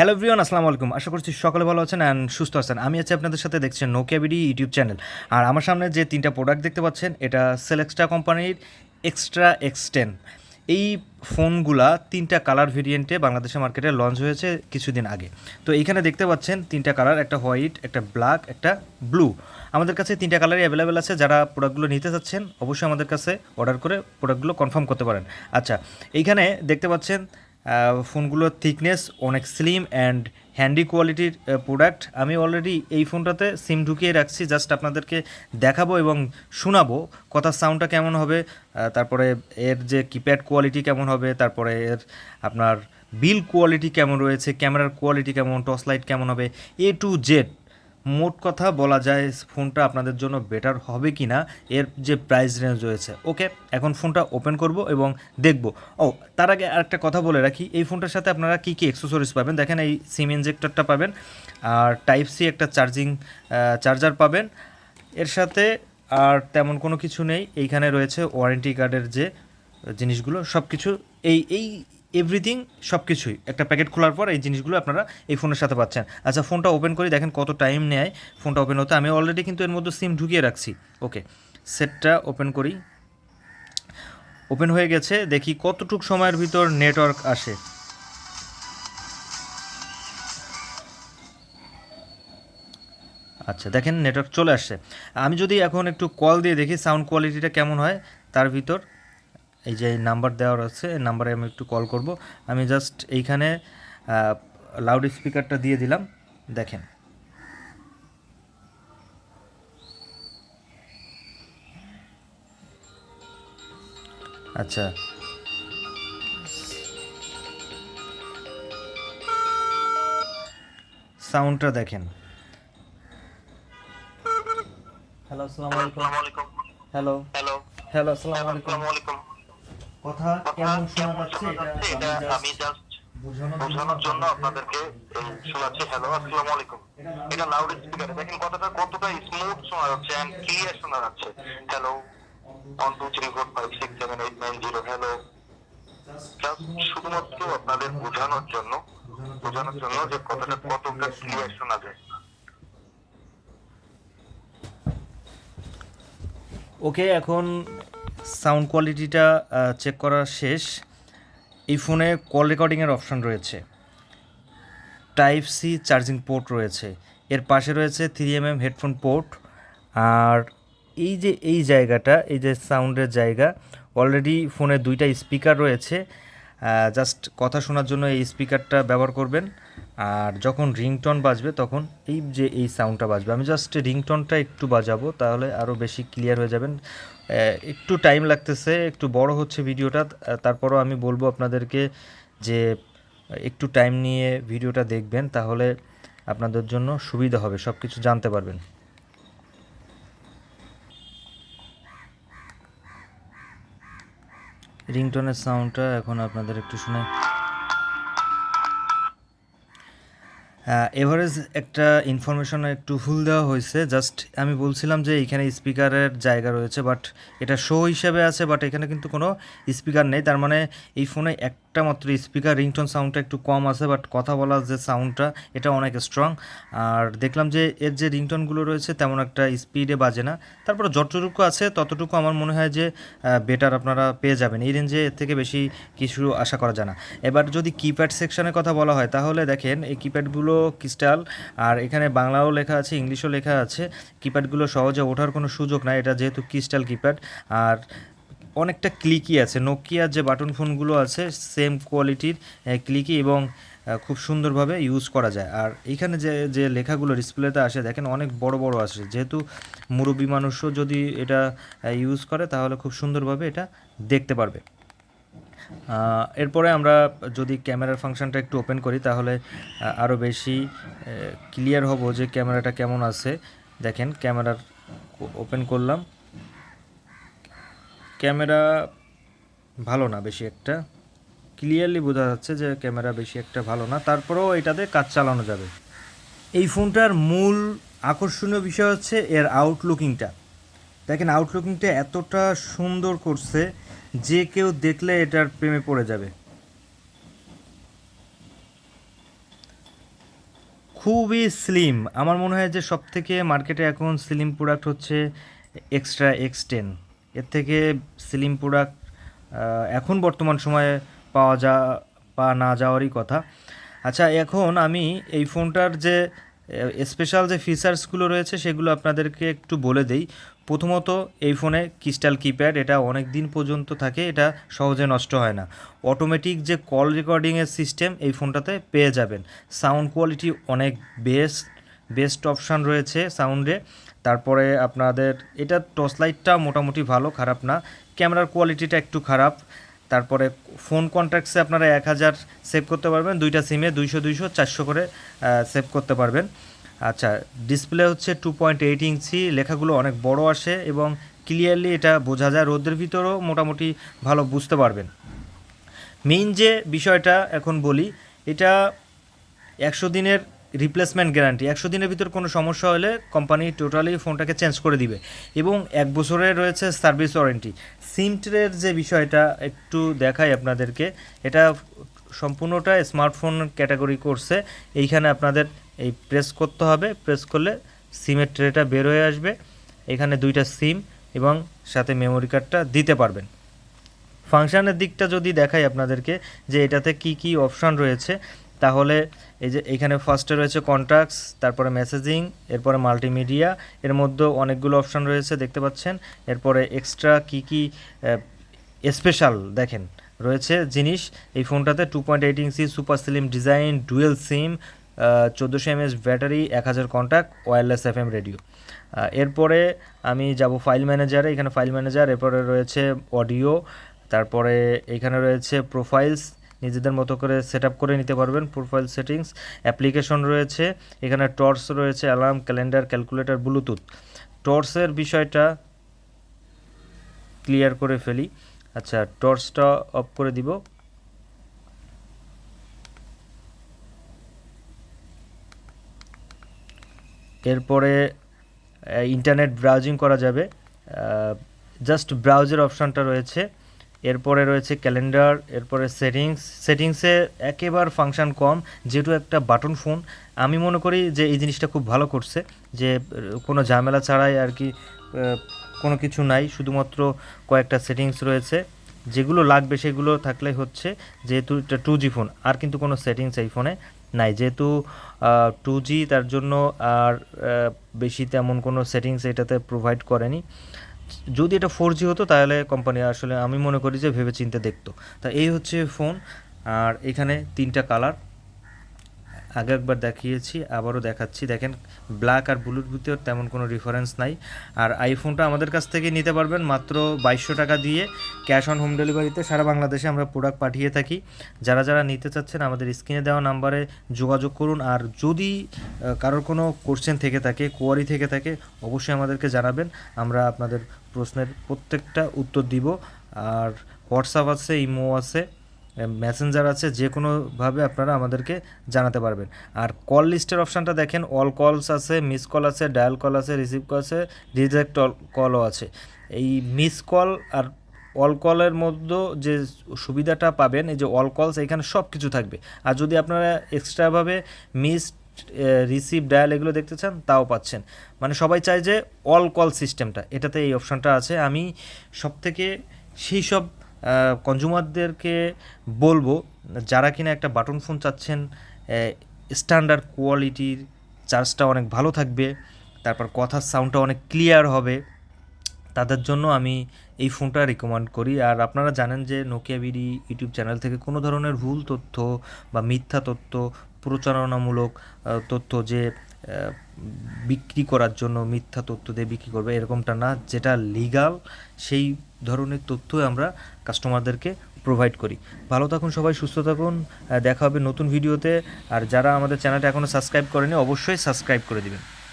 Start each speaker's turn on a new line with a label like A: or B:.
A: Hello everyone আসসালামু আলাইকুম। আশা করছি সকলে ভালো আছেন অ্যান্ড সুস্থ আছেন। আমি আছি আপনাদের সাথে, দেখছেন নোকিয়া বিডি ইউটিউব চ্যানেল আর আমার সামনে যে তিনটা প্রোডাক্ট দেখতে পাচ্ছেন, এটা সেলেক্সটা কোম্পানির এক্সট্রা এক্সটেন এই ফোনগুলা তিনটা কালার ভেরিয়েন্টে বাংলাদেশের মার্কেটে লঞ্চ হয়েছে কিছুদিন আগে। তো এইখানে দেখতে পাচ্ছেন তিনটা কালার একটা হোয়াইট একটা ব্ল্যাক একটা ব্লু আমাদের কাছে তিনটা কালারই অ্যাভেলেবেল আছে। যারা প্রোডাক্টগুলো নিতে চাচ্ছেন, অবশ্যই আমাদের কাছে অর্ডার করে প্রোডাক্টগুলো কনফার্ম করতে পারেন। আচ্ছা এইখানে দেখতে পাচ্ছেন ফোনগুলোর থিকনেস অনেক স্লিম অ্যান্ড হ্যান্ডি কোয়ালিটির প্রোডাক্ট আমি অলরেডি এই ফোনটাতে সিম ঢুকিয়ে রাখছি জাস্ট আপনাদেরকে দেখাবো এবং শোনাবো কথার সাউন্ডটা কেমন হবে তারপরে এর যে কিপ্যাড কোয়ালিটি কেমন হবে, তারপরে এর আপনার বিল কোয়ালিটি কেমন রয়েছে ক্যামেরার কোয়ালিটি কেমন টর্চ লাইট কেমন হবে এ টু জেড মোট কথা বলা যায় ফোনটা আপনাদের জন্য বেটার হবে কি না এর যে প্রাইস রেঞ্জ রয়েছে। ওকে এখন ফোনটা ওপেন করব এবং দেখব। ও, তার আগে আরেকটা কথা বলে রাখি, এই ফোনটার সাথে আপনারা কী কী অ্যাক্সেসরিজ পাবেন? দেখেন এই সিম ইনজেক্টরটা পাবেন, আর টাইপ সি একটা চার্জিং চার্জার পাবেন। এর সাথে আর তেমন কোনো কিছু নেই, এইখানে রয়েছে ওয়ারেন্টি কার্ডের যে জিনিসগুলো সব কিছু এই এই এভরিথিং সব কিছুই একটা প্যাকেট খোলার পর এই জিনিসগুলো আপনারা এই ফোনের সাথে পাচ্ছেন। আচ্ছা ফোনটা ওপেন করি, দেখেন কত টাইম নেয় ফোনটা ওপেন হতে। আমি অলরেডি কিন্তু এর মধ্যে সিম ঢুকিয়ে রাখছি। ওকে, সেটটা ওপেন করি। ওপেন হয়ে গেছে, দেখি কতটুক সময়ের ভিতর নেটওয়ার্ক আসে। আচ্ছা দেখেন নেটওয়ার্ক চলে আসছে। আমি যদি এখন একটু কল দিয়ে দেখি, সাউন্ড কোয়ালিটিটা কেমন হয়, তার ভিতর। এই যে নাম্বার দেওয়ার আছে এই নাম্বারে আমি একটু কল করব। আমি জাস্ট এইখানে লাউড স্পিকারটা দিয়ে দিলাম দেখেন। আচ্ছা। সাউন্ডটা দেখেন। হ্যালো আসসালামু আলাইকুম। হ্যালো।
B: হ্যালো।
A: হ্যালো আসসালামু আলাইকুম। কথা কেমন শোনা যাচ্ছে এটা
B: আমি জাস্ট বোঝানোর জন্য আপনাদেরকে শোনাচ্ছি। হ্যালো আসসালামু আলাইকুম। এটা লাউড স্পিকারে দেখেন কথাটা কতটা স্মুথ শোনা যাচ্ছে এন্ড ক্লিয়ার শোনা যাচ্ছে। Hello one two three four five six seven eight nine zero hello just শুধুমাত্র আপনাদের বোঝানোর জন্য বোঝানোর জন্য যে কথাটা কতটা ক্লিয়ার শোনা যায়।
A: ওকে এখন সাউন্ড কোয়ালিটিটা চেক করা শেষ। এই ফোনে কল রেকর্ডিংয়ের অপশন রয়েছে। টাইপ সি চার্জিং পোর্ট রয়েছে। এর পাশে রয়েছে three M M headphone port. আর এই যে, এই জায়গাটা, এই যে সাউন্ডের জায়গা, অলরেডি ফোনে দুইটা স্পিকার রয়েছে। জাস্ট কথা শোনার জন্য এই স্পিকারটা ব্যবহার করবেন। আর যখন রিংটন বাজবে, তখন এই যে এই সাউন্ডটা বাজবে, আমি জাস্ট রিংটনটা একটু বাজাবো, তাহলে আরও বেশি ক্লিয়ার হয়ে যাবেন। একটু টাইম লাগতেছে, একটু বড় হচ্ছে ভিডিওটা তারপরও আমি বলব আপনাদেরকে যে একটু টাইম নিয়ে ভিডিওটা দেখবেন, তাহলে আপনাদের জন্য সুবিধা হবে সব কিছু জানতে পারবেন। রিংটনের সাউন্ডটা এখন আপনাদের একটু শুনে এভারেজ একটা ইনফরমেশন একটু ভুল দেওয়া হয়েছে। জাস্ট আমি বলছিলাম যে এখানে স্পিকারের জায়গা রয়েছে বাট এটা শো হিসেবে আছে বাট এখানে কিন্তু কোনো স্পিকার নেই। তার মানে এই ফোনে একটা মাত্র স্পিকার রিংটোন সাউন্ডটা একটু কম আছে বাট কথা বলার যে সাউন্ডটা এটা অনেক স্ট্রং আর দেখলাম যে এর যে রিংটোনগুলো রয়েছে, তেমন একটা স্পিডে বাজে না। তারপরে যতটুকু আছে, ততটুকু আমার মনে হয় যে বেটার আপনারা পেয়ে যাবেন। এই রেঞ্জে এর থেকে বেশি কিছু আশা করা যায় না। এবার যদি কিপ্যাড সেকশনের কথা বলা হয়, তাহলে দেখেন, এই কিপ্যাডগুলো ক্রিস্টাল আর এখানে বাংলাও লেখা আছে, ইংলিশও লেখা আছে। কিপ্যাডগুলো সহজে ওঠার কোনো সুযোগ নাই, এটা যেহেতু ক্রিস্টাল কিপ্যাড আর অনেকটা ক্লিকি আছে। নোকিয়ার যে বাটন ফোনগুলো আছে সেম কোয়ালিটির ক্লিকি এবং খুব সুন্দরভাবে ইউজ করা যায়। আর এখানে যে যে লেখাগুলো ডিসপ্লেতে আসে, দেখেন অনেক বড় বড় আসে। যেহেতু মুরব্বী মানুষও যদি এটা ইউজ করে, তাহলে খুব সুন্দরভাবে এটা দেখতে পারবে। এরপরে আমরা যদি ক্যামেরার ফাংশনটা একটু ওপেন করি, তাহলে আরও বেশি ক্লিয়ার হব যে ক্যামেরাটা কেমন আছে। দেখেন ক্যামেরার ওপেন করলাম। ক্যামেরা ভালো না বেশি একটা। ক্লিয়ারলি বোঝা যাচ্ছে যে ক্যামেরা বেশি একটা ভালো না। তারপরেও এটাতে কাজ চালানো যাবে। এই ফোনটার মূল আকর্ষণীয় বিষয় হচ্ছে এর আউটলুকিংটা দেখেন আউটলুকিংটা এতটা সুন্দর করছে যে কেউ দেখলে এটার প্রেমে পড়ে যাবে। খুবই স্লিম আমার মনে হয় যে সব থেকে মার্কেটে এখন স্লিম প্রোডাক্ট হচ্ছে এক্সট্রা এক্স টেন এর থেকে স্লিম প্রোডাক্ট এখন বর্তমান সময়ে পাওয়া যা পাওয়া না যাওয়ারই কথা। আচ্ছা এখন আমি এই ফোনটার যে স্পেশাল যে ফিচার্সগুলো রয়েছে, সেগুলো আপনাদেরকে একটু বলে দেই। প্রথমত, এই ফোনে ক্রিস্টাল কিপ্যাড এটা অনেক দিন পর্যন্ত থাকে, এটা সহজে নষ্ট হয় না। অটোমেটিক যে কল রেকর্ডিংয়ের সিস্টেম এই ফোনটাতে পেয়ে যাবেন। সাউন্ড কোয়ালিটি অনেক বেস্ট বেস্ট অপশান রয়েছে সাউন্ডে তারপরে আপনাদের এটা টর্চ লাইটটা মোটামুটি ভালো, খারাপ না। ক্যামেরার কোয়ালিটিটা একটু খারাপ। তারপরে ফোন কন্ট্যাক্টসে আপনারা এক হাজার সেভ করতে পারবেন। দুইটা সিমে দুইশো দুইশো, চারশো করে সেভ করতে পারবেন। আচ্ছা ডিসপ্লে হচ্ছে টু পয়েন্ট এইট ইঞ্চি লেখাগুলো অনেক বড় আসে এবং ক্লিয়ারলি এটা বোঝা যায় রোদের ভিতরেও মোটামুটি ভালো বুঝতে পারবেন। মেইন যে বিষয়টা এখন বলি, এটা একশো দিনের রিপ্লেসমেন্ট গ্যারান্টি একশো দিনের ভিতর কোনো সমস্যা হলে কোম্পানি টোটালি ফোনটাকে চেঞ্জ করে দিবে। এবং এক বছরের রয়েছে সার্ভিস ওয়ারেন্টি সিমটের যে বিষয়টা একটু দেখাই আপনাদেরকে, এটা সম্পূর্ণটা স্মার্টফোন ক্যাটাগরি করছে এইখানে আপনাদের এই প্রেস করতে হবে। প্রেস করলে সিমের ট্রেটা বের হয়ে আসবে। এখানে দুইটা সিম এবং সাথে মেমোরি কার্ডটা দিতে পারবেন। ফাংশানের দিকটা যদি দেখাই আপনাদেরকে, যে এটাতে কি কি অপশান রয়েছে, তাহলে এই যে এখানে ফার্স্টে রয়েছে কন্ট্যাক্টস তারপরে মেসেজিং এরপরে মাল্টিমিডিয়া এর মধ্যে অনেকগুলো অপশান রয়েছে, দেখতে পাচ্ছেন। এরপরে এক্সট্রা কি কি স্পেশাল দেখেন, রয়েছে জিনিস। এই ফোনটাতে two point eight inch super slim design dual SIM চোদ্দোশো এমএস ব্যাটারি এক হাজার contact wireless F M radio এরপরে আমি যাব ফাইল ম্যানেজারে এখানে ফাইল ম্যানেজার এরপরে রয়েছে অডিও তারপরে এখানে রয়েছে প্রোফাইলস নিজেদের মতো করে সেট করে নিতে পারবেন প্রোফাইল সেটিংস অ্যাপ্লিকেশন রয়েছে, এখানে টর্চ রয়েছে অ্যালার্ম ক্যালেন্ডার ক্যালকুলেটর ব্লুটুথ টর্চের বিষয়টা ক্লিয়ার করে ফেলি। আচ্ছা টর্চটা অফ করে দিব। এরপরে ইন্টারনেট ব্রাউজিং করা যাবে। জাস্ট ব্রাউজের অপশানটা রয়েছে। এরপরে রয়েছে ক্যালেন্ডার, এরপরে সেটিংস। সেটিংসে একেবারে ফাংশন কম, যেহেতু একটা বাটন ফোন। আমি মনে করি যে এই জিনিসটা খুব ভালো করছে, যে কোনো ঝামেলা ছাড়াই আর কি কোনো কিছু নাই। শুধুমাত্র কয়েকটা সেটিংস রয়েছে। যেগুলো লাগবে সেগুলো থাকলে হচ্ছে যেহেতু এটা টু জি ফোন, আর কিন্তু কোনো সেটিংস এই ফোনে নাই। যেহেতু টু জি তার জন্য আর বেশি তেমন কোনো সেটিংস এটাতে প্রোভাইড করেনি। যদি এটা ফোর জি হতো, তাহলে কোম্পানি আসলে আমি মনে করি যে ভেবে চিনতে দেখতো। তা এই হচ্ছে ফোন আর এখানে তিনটা কালার আগে একবার দেখিয়েছি, আবারও দেখাচ্ছি। দেখেন ব্ল্যাক আর ব্লুর তেমন কোনো রেফারেন্স নাই। আর আইফোনটা আমাদের কাছ থেকে নিতে পারবেন মাত্র বাইশশো টাকা দিয়ে। ক্যাশ অন হোম ডেলিভারিতে সারা বাংলাদেশে আমরা প্রোডাক্ট পাঠিয়ে থাকি। যারা যারা নিতে চাচ্ছেন, আমাদের স্ক্রিনে দেওয়া নাম্বারে যোগাযোগ করুন। আর যদি কারোর কোনো কোশ্চেন থেকে থাকে কোয়ারি থেকে থাকে, অবশ্যই আমাদেরকে জানাবেন। আমরা আপনাদের প্রশ্নের প্রত্যেকটা উত্তর দিব। আর হোয়াটসঅ্যাপ আছে ইমো আছে। মেসেঞ্জার আছে যে কোনোভাবে আপনারা আমাদেরকে জানাতে পারবেন। আর কল লিস্টের অপশানটা দেখেন অল কলস আছে মিস কল আছে ডায়াল কল আছে রিসিভ কল আছে রিজেক্ট কলও আছে। এই মিস কল আর অল কলের মধ্যে যে সুবিধাটা পাবেন, এই যে অল কলস এখানে সব কিছু থাকবে। আর যদি আপনারা এক্সট্রাভাবে মিস রিসিভ ডায়াল এগুলো দেখতে চান, তাও পাচ্ছেন। মানে সবাই চায় যে অল কল সিস্টেমটা এটাতে এই অপশানটা আছে। আমি সব থেকে সেই সব কনজুমারদেরকে বলব, যারা কিনা একটা বাটন ফোন চাচ্ছেন স্ট্যান্ডার্ড কোয়ালিটির চার্জটা অনেক ভালো থাকবে, তারপর কথার সাউন্ডটা অনেক ক্লিয়ার হবে, তাদের জন্য আমি এই ফোনটা রিকমেন্ড করি। আর আপনারা জানেন যে নোকিয়া বিডি ইউটিউব চ্যানেল থেকে কোনো ধরনের ভুল তথ্য বা মিথ্যা তথ্য প্রচারণামূলক তথ্য যে বিক্রি করার জন্য মিথ্যা তথ্য দিয়ে বিক্রি করবে, এরকমটা না। যেটা লিগাল সেই ধরনের তথ্য আমরা কাস্টমারদেরকে প্রোভাইড করি। ভালো থাকুন সবাই, সুস্থ থাকুন। দেখা হবে নতুন ভিডিওতে আর যারা আমাদের চ্যানেলটা এখনও সাবস্ক্রাইব করেনি, অবশ্যই সাবস্ক্রাইব করে দিবেন।